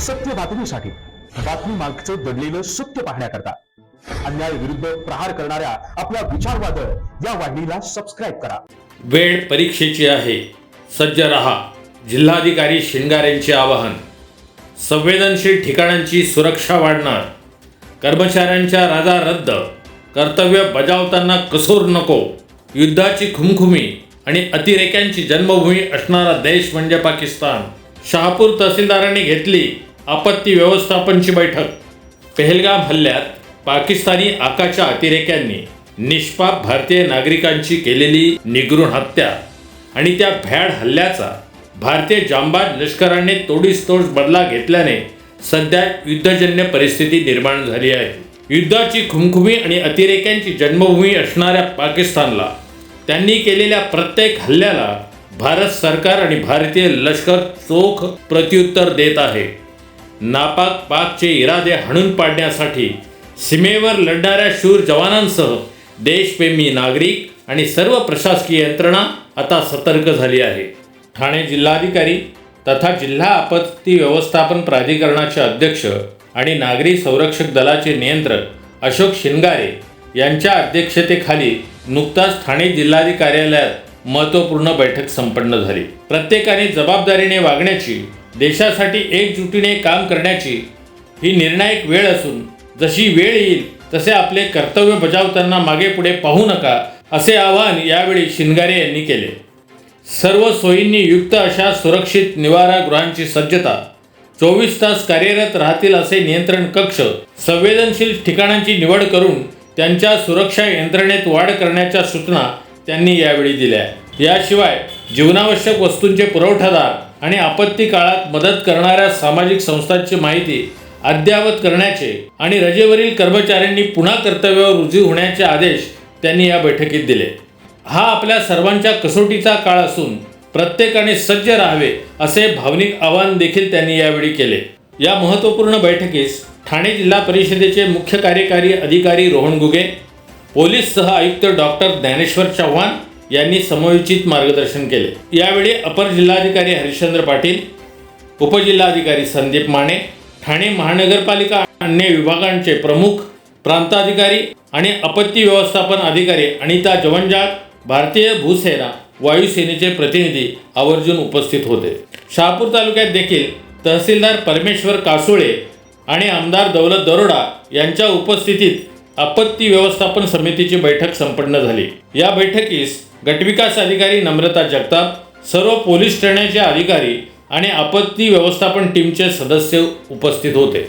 सत्य बातमीसाठी बातमी मागचं दडलेलं सत्य पाहण्याकरता अन्याय विरुद्ध प्रहार करणाऱ्या आपल्या विचारवादळ या वाहिनीला सबस्क्राईब करा. वेळ परीक्षेची आहे. सज्ज रहा. जिल्हाधिकारी शिंगारेंचे आवाहन. संवेदनशील ठिकाणांची सुरक्षा वाढणार. कर्मचाऱ्यांच्या राजा रद्द. कर्तव्य बजावताना कसूर नको. युद्धाची खुमखुमी आणि अतिरेक्यांची जन्मभूमी असणारा देश म्हणजे पाकिस्तान. शहापूर तहसीलदारांनी घेतली आपत्ती व्यवस्थापनची बैठक. पहलगाम हल्ल्यात पाकिस्तानी आकाच्या अतिरेक्यांनी निष्पाप भारतीय नागरिकांची केलेली निगृण हत्या आणि त्या भ्याड हल्ल्याचा भारतीय जांबाज लष्कराने तोडीस तोड बदला घेतल्याने सध्या युद्धजन्य परिस्थिती निर्माण झाली आहे. युद्धाची खुमखुमी आणि अतिरेक्यांची जन्मभूमी असणाऱ्या पाकिस्तानला त्यांनी केलेल्या प्रत्येक हल्ल्याला भारत सरकार आणि भारतीय लष्कर चोख प्रत्युत्तर देत आहे. नापाक पाकचे इरादे हाणून पाडण्यासाठी सीमेवर लढणाऱ्या शूर जवानांसह देशप्रेमी नागरिक आणि सर्व प्रशासकीय यंत्रणा आता सतर्क झाली आहे. ठाणे जिल्हाधिकारी तथा जिल्हा आपत्ती व्यवस्थापन प्राधिकरणाचे अध्यक्ष आणि नागरी संरक्षक दलाचे नियंत्रक अशोक शिंगारे यांच्या अध्यक्षतेखाली नुकताच ठाणे जिल्हाधिकारी कार्यालयात महत्त्वपूर्ण बैठक संपन्न झाली. प्रत्येकाने जबाबदारीने वागण्याची देशासाठी एकजुटीने काम करण्याची ही निर्णायक वेळ असून जशी वेळ येईल तसे आपले कर्तव्य बजावताना मागे पुढे पाहू नका असे आवाहन यावेळी शिंगारे यांनी केले. सर्व सोयींनी युक्त अशा सुरक्षित निवारागृहांची सज्जता चोवीस तास कार्यरत राहतील असे नियंत्रण कक्ष संवेदनशील ठिकाणांची निवड करून त्यांच्या सुरक्षा यंत्रणेत वाढ करण्याच्या सूचना त्यांनी यावेळी दिल्या. याशिवाय जीवनावश्यक वस्तूंचे पुरवठादार आणि आपत्ती काळात मदत करणाऱ्या सामाजिक संस्थांची माहिती अद्ययावत करण्याचे आणि रजेवरील कर्मचाऱ्यांनी पुन्हा कर्तव्यावर रुजू होण्याचे आदेश त्यांनी या बैठकीत दिले. हा आपल्या सर्वांच्या कसोटीचा काळ असून प्रत्येकाने सज्ज राहावे असे भावनिक आवाहन देखील त्यांनी यावेळी केले. या महत्त्वपूर्ण बैठकीस ठाणे जिल्हा परिषदेचे मुख्य कार्यकारी अधिकारी रोहन गुगे पोलीस सह आयुक्त डॉक्टर ज्ञानेश्वर चव्हाण यांनी समयोचित मार्गदर्शन केले. यावेळी अपर जिल्हाधिकारी हरिश्चंद्र पाटील उपजिल्हाधिकारी संदीप माने ठाणे महानगरपालिका अन्य विभागांचे प्रमुख प्रांताधिकारी आणि आपत्ती व्यवस्थापन अधिकारी अनिता जवंजाळ भारतीय भूसेना वायुसेनेचे प्रतिनिधी आवर्जून उपस्थित होते. शहापूर तालुक्यात देखील तहसीलदार परमेश्वर कासुळे आणि आमदार दौलत दरोडा यांच्या उपस्थितीत आपत्ती व्यवस्थापन समितीची बैठक संपन्न झाली. या बैठकीस गटविकास अधिकारी नम्रता जगताप सर्व पोलीस ठाण्याचे अधिकारी आणि आपत्ती व्यवस्थापन टीमचे सदस्य उपस्थित होते.